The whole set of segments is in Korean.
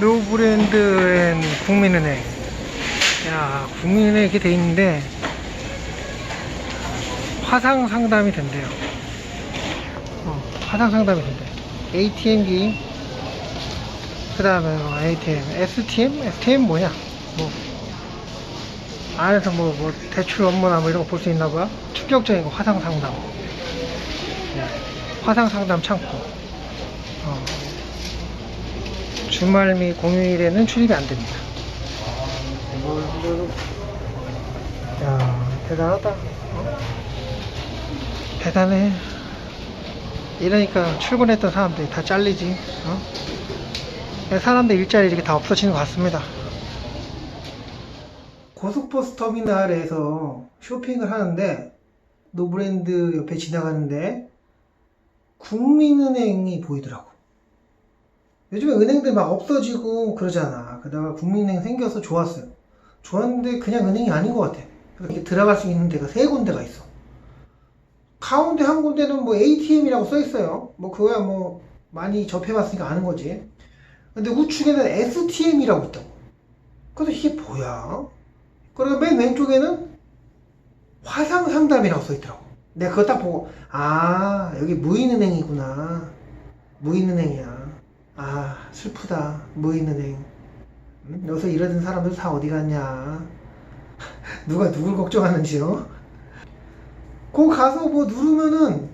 노브랜드엔 국민은행. 야, 국민은행 이렇게 돼 있는데, 화상 상담이 된대요. 어, 화상 상담이 된대. ATM기, 그 다음에 뭐 ATM, STM? STM 뭐냐? 뭐, 안에서 뭐, 뭐, 대출 업무나 뭐 이런 거 볼 수 있나 봐. 충격적인 거, 화상 상담. 네. 화상 상담 창구. 어. 주말 및 공휴일에는 출입이 안 됩니다. 야, 대단하다. 어? 대단해. 이러니까 출근했던 사람들이 다 잘리지. 어? 사람들 일자리 이렇게 다 없어지는 것 같습니다. 고속버스 터미널에서 쇼핑을 하는데 노브랜드 옆에 지나가는데 국민은행이 보이더라고. 요즘에 은행들 막 없어지고 그러잖아. 그러다가 국민은행 생겨서 좋았어요. 좋았는데 그냥 은행이 아닌 것 같아. 이렇게 들어갈 수 있는 데가 세 군데가 있어. 가운데 한 군데는 뭐 ATM이라고 써 있어요. 뭐 그거야 뭐 많이 접해봤으니까 아는 거지. 근데 우측에는 STM이라고 있다고. 그래서 이게 뭐야? 그리고 맨 왼쪽에는 화상 상담이라고 써 있더라고. 내가 그거 딱 보고 아 여기 무인은행이구나. 무인은행이야. 아 슬프다. 무인은행. 음? 여기서 일하던 사람들 다 어디 갔냐? 누가 누굴 걱정하는지요? 거 가서 뭐 누르면은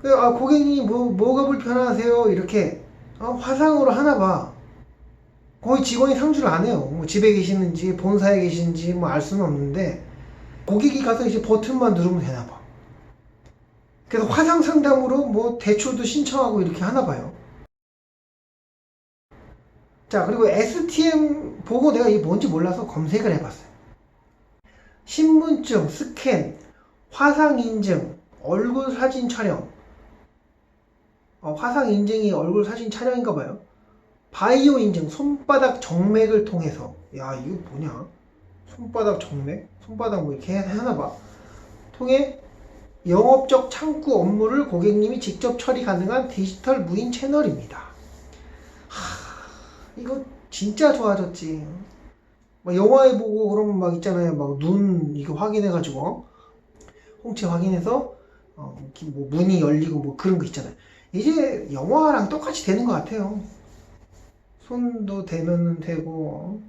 그, 아 고객님 뭐 뭐가 불편하세요? 이렇게 어, 화상으로 하나 봐. 거의 직원이 상주를 안 해요. 뭐 집에 계시는지 본사에 계시는지 뭐 알 수는 없는데 고객이 가서 이제 버튼만 누르면 되나 봐. 그래서 화상 상담으로 뭐 대출도 신청하고 이렇게 하나 봐요. 자, 그리고 STM 보고 내가 이게 뭔지 몰라서 검색을 해봤어요. 신분증, 스캔, 화상 인증, 얼굴 사진 촬영. 어, 화상 인증이 얼굴 사진 촬영인가 봐요. 바이오 인증, 손바닥 정맥을 통해서. 야, 이거 뭐냐? 손바닥 정맥? 손바닥 뭐 이렇게 하나 봐. 통해 영업적 창구 업무를 고객님이 직접 처리 가능한 디지털 무인 채널입니다. 하, 이거 진짜 좋아졌지. 막 영화에 보고 그러면 막 있잖아요. 막 눈 이거 확인해가지고 홍채 확인해서 어, 뭐 문이 열리고 뭐 그런 거 있잖아요. 이제 영화랑 똑같이 되는 것 같아요. 손도 대면 되고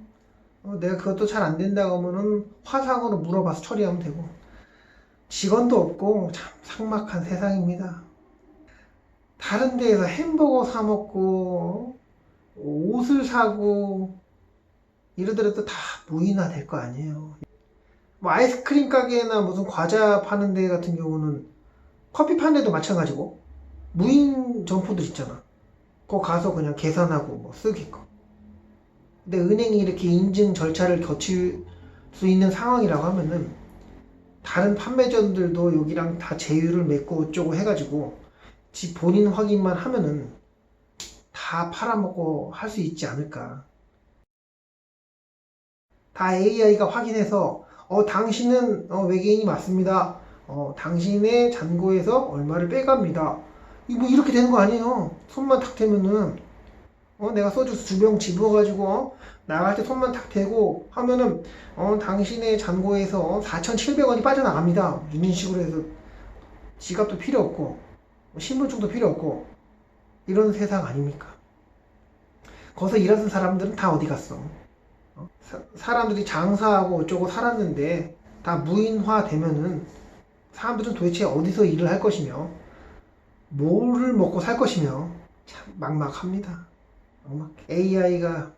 어, 내가 그것도 잘 안 된다고 하면은 화상으로 물어봐서 처리하면 되고 직원도 없고 참 삭막한 세상입니다. 다른 데에서 햄버거 사 먹고 옷을 사고 이러더라도 다 무인화 될 거 아니에요. 뭐 아이스크림 가게나 무슨 과자 파는 데 같은 경우는 커피 파는 데도 마찬가지고 무인 점포들 있잖아. 거 가서 그냥 계산하고 뭐 쓰게끔. 근데 은행이 이렇게 인증 절차를 거칠 수 있는 상황이라고 하면은 다른 판매점들도 여기랑 다 제휴를 맺고 어쩌고 해가지고 지 본인 확인만 하면은 다 팔아먹고 할 수 있지 않을까. 다 AI가 확인해서 어 당신은 어, 외계인이 맞습니다. 어 당신의 잔고에서 얼마를 빼갑니다. 이뭐 이렇게 되는 거 아니에요. 손만 탁 대면은 어 내가 소주 두병 집어가지고 어, 나갈 때 손만 탁 대고 하면은 어 당신의 잔고에서 4,700원이 빠져나갑니다. 이런 식으로 해서 지갑도 필요 없고 뭐 신분증도 필요 없고 이런 세상 아닙니까? 거기서 일하는 사람들은 다 어디 갔어? 어? 사, 사람들이 장사하고 어쩌고 살았는데 다 무인화 되면은 사람들은 도대체 어디서 일을 할 것이며 뭐를 먹고 살 것이며 참 막막합니다. 막막. AI가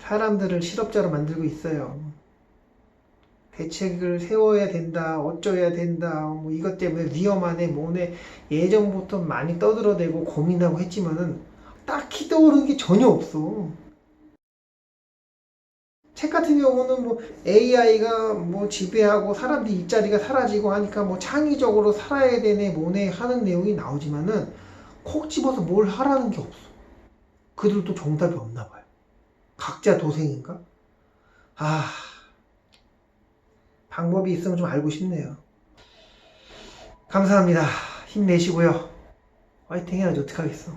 사람들을 실업자로 만들고 있어요. 대책을 세워야 된다, 어쩌야 된다, 뭐 이것 때문에 위험하네, 뭐네 예전부터 많이 떠들어대고 고민하고 했지만은 딱히 떠오르는 게 전혀 없어. 책 같은 경우는 뭐 AI가 뭐 지배하고 사람들 일자리가 사라지고 하니까 뭐 창의적으로 살아야 되네 뭐네 하는 내용이 나오지만은 콕 집어서 뭘 하라는 게 없어. 그들도 정답이 없나 봐요. 각자 도생인가? 아, 방법이 있으면 좀 알고 싶네요. 감사합니다. 힘내시고요. 화이팅 해야지 어떡하겠어.